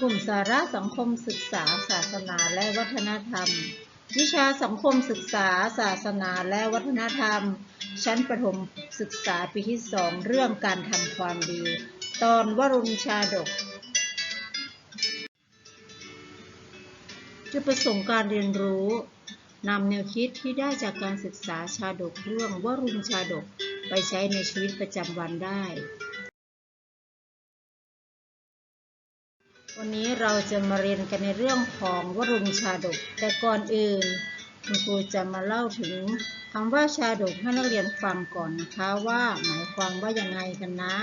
กลุ่มสาระสังคมศึกษา ศาสนาและวัฒนธรรม วิชาสังคมศึกษา ศาสนาและวัฒนธรรม ชั้นประถมศึกษาปีที่สองเรื่องการทำความดี ตอนวรุณชาดก จุดประสงค์การเรียนรู้นำแนวคิดที่ได้จากการศึกษาชาดกเรื่องวรุณชาดกไปใช้ในชีวิตประจำวันได้ วันนี้เราจะมาเรียนกันในเรื่องของวรุณชาดก แต่ก่อนอื่นคุณครูจะมาเล่าถึงคำว่าชาดกให้นักเรียนฟังก่อนนะคะว่าหมายความว่ายังไงกันนะ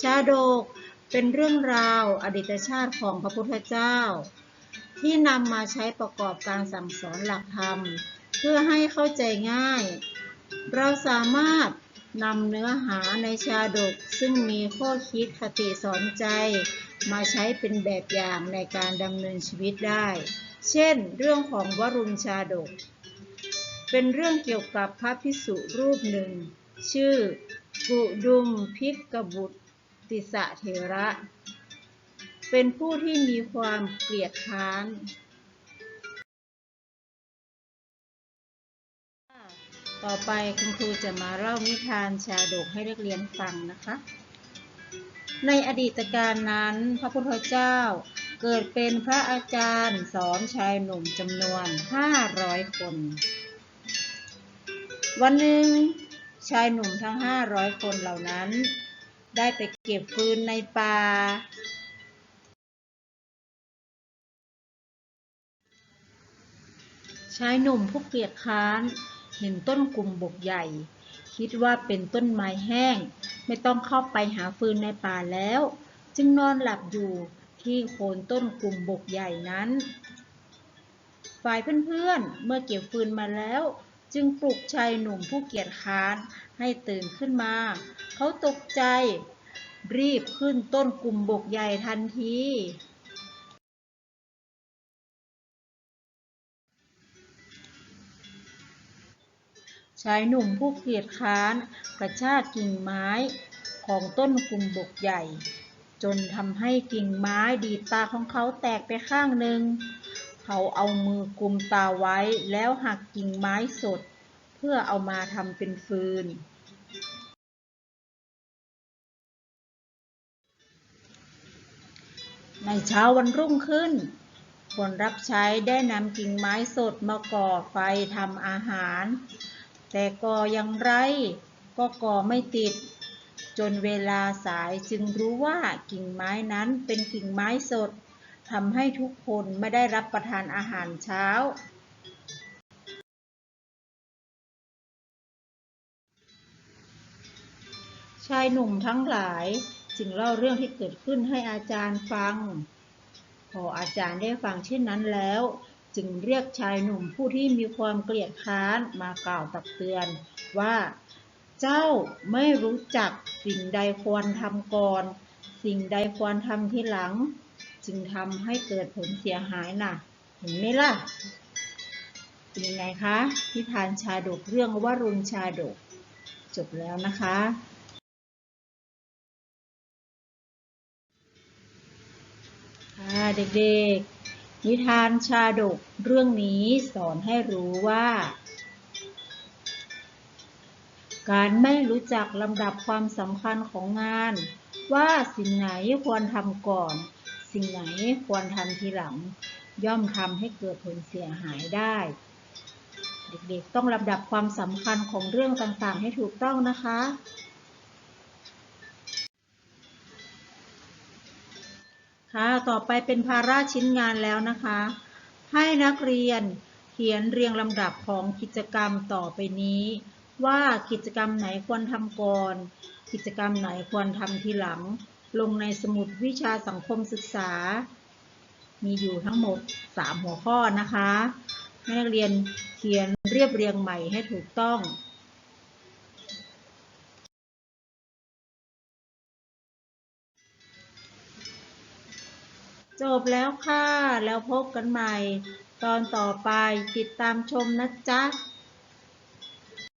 ชาดกเป็นเรื่องราวอดีตชาติของพระพุทธเจ้า ที่นำมาใช้ประกอบการสั่งสอนหลักธรรม เพื่อให้เข้าใจง่าย เราสามารถนำเนื้อหาในชาดกซึ่งมีข้อคิดคติสอนใจ มาใช้เป็นแบบอย่างในการดำเนินชีวิตได้ เช่น เรื่องของวรุณชาดก เป็นเรื่องเกี่ยวกับพระพิสุรูปหนึ่ง ชื่อ กุดุมพิกบุตรติสะเถระ เป็นผู้ที่มีความเกลียดค้านต่อไปคุณครูจะมาเล่านิทานชาดกให้นักเรียนฟังนะคะ ในอดีตการนั้น พระพุทธเจ้าเกิดเป็นพระอาจารย์สอนชายหนุ่มจำนวน 500 คน วันหนึ่งชายหนุ่มทั้ง 500 คนเหล่านั้น ได้ไปเก็บฟืนในป่า ชายหนุ่มผู้เกลียดค้านเห็นต้นกลุ่มบกใหญ่ คิดว่าเป็นต้นไม้แห้ง ไม่ต้องเข้าไปหาฟืนในป่าแล้ว จึงนอนหลับอยู่ที่โคนต้นกลุ่มบกใหญ่นั้น ฝ่ายเพื่อนๆเมื่อเก็บฟืนมาแล้ว จึงปลุกชายหนุ่มผู้เกียจค้านให้ตื่นขึ้นมา เขาตกใจ รีบขึ้นต้นกลุ่มบกใหญ่ทันที ชายหนุ่มผู้เกลียดค้านกระชากกิ่งไม้ของต้นกุมบกใหญ่ จนทำให้กิ่งไม้ดีตาของเขาแตกไปข้างหนึ่ง เขาเอามือกุมตาไว้แล้วหักกิ่งไม้สด เพื่อเอามาทำเป็นฟืน ในเช้าวันรุ่งขึ้นคนรับใช้ได้นำกิ่งไม้สดมาก่อไฟทำอาหาร แต่ก่ออย่างไร ก็ก่อไม่ติด จนเวลาสายจึงรู้ว่ากิ่งไม้นั้นเป็นกิ่งไม้สดทำให้ทุกคนไม่ได้รับประทานอาหารเช้า ชายหนุ่มทั้งหลายจึงเล่าเรื่องที่เกิดขึ้นให้อาจารย์ฟัง พออาจารย์ได้ฟังเช่นนั้นแล้ว จึงเรียกชายหนุ่มผู้ที่มีความเกลียดค้านมากล่าวตักเตือนว่า เจ้าไม่รู้จักสิ่งใดควรทำก่อน สิ่งใดควรทำทีหลัง จึงทำให้เกิดผลเสียหายน่ะ เห็นไหมล่ะ เป็นยังไงคะนิทานชาดกเรื่องวรุณชาดก จบแล้วนะคะค่ะเด็กๆ นิทานชาดกเรื่องนี้สอนให้รู้ว่า การไม่รู้จักลำดับความสำคัญของงาน ว่าสิ่งไหนควรทำก่อน สิ่งไหนควรทำทีหลัง ย่อมทำให้เกิดผลเสียหายได้ เด็กๆต้องลำดับความสำคัญของเรื่องต่างๆ ให้ถูกต้องนะคะ ค่ะต่อไปเป็นภาระชิ้นงานแล้วนะคะ ให้นักเรียนเขียนเรียงลำดับของกิจกรรมต่อไปนี้ ว่ากิจกรรมไหนควรทำก่อน กิจกรรมไหนควรทำทีหลัง ลงในสมุดวิชาสังคมศึกษา มีอยู่ทั้งหมด 3 หัวข้อนะคะ ให้นักเรียนเขียนเรียบเรียงใหม่ให้ถูกต้อง จบแล้วค่ะ แล้วพบกันใหม่ ตอนต่อไปติดตามชมนะจ๊ะ